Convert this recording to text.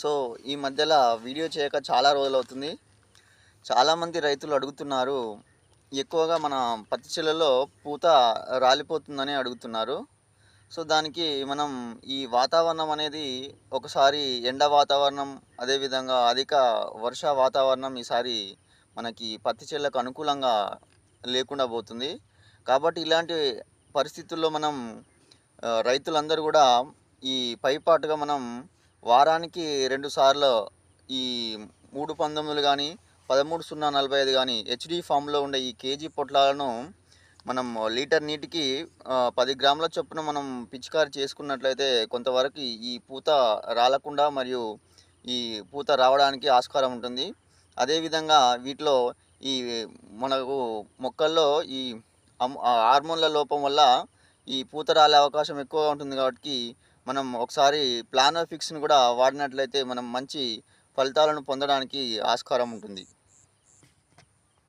So ఈ మధ్యలో video చేయక చాలా రోజులు అవుతుంది చాలామంది రైతులు అడుగుతున్నారు ఎక్కువగా మన పత్తి చేలలో పూత రాలిపోతుందని అడుగుతున్నారు. సో దానికి మనం ఈ వాతావరణం అనేది ఒకసారి ఎండ వాతావరణం అదేవిధంగా అధిక వర్ష వాతావరణం ఈసారి మనకి పత్తి చేలకు అనుకూలంగా లేకుండా పోతుంది. కాబట్టి ఇలాంటి పరిస్థితుల్లో మనం రైతులందరూ కూడా ఈ పైపాటుగా మనం వారానికి రెండు సార్లు ఈ మూడు పంతొమ్మిదిలు కానీ పదమూడు సున్నా నలభై ఐదు కానీ హెచ్డి ఫామ్లో ఉండే ఈ కేజీ పొట్లాలను మనం లీటర్ నీటికి పది గ్రాముల చొప్పున మనం పిచికారి చేసుకున్నట్లయితే కొంతవరకు ఈ పూత రాలకుండా మరియు ఈ పూత రావడానికి ఆస్కారం ఉంటుంది. అదేవిధంగా వీటిలో ఈ మనకు మొక్కల్లో ఈ హార్మోన్ల లోపం వల్ల ఈ పూత రాలే అవకాశం ఎక్కువగా ఉంటుంది కాబట్టి మనం ఒకసారి ప్లానోఫిక్స్ని కూడా వాడినట్లయితే మనం మంచి ఫలితాలను పొందడానికి ఆస్కారం ఉంటుంది.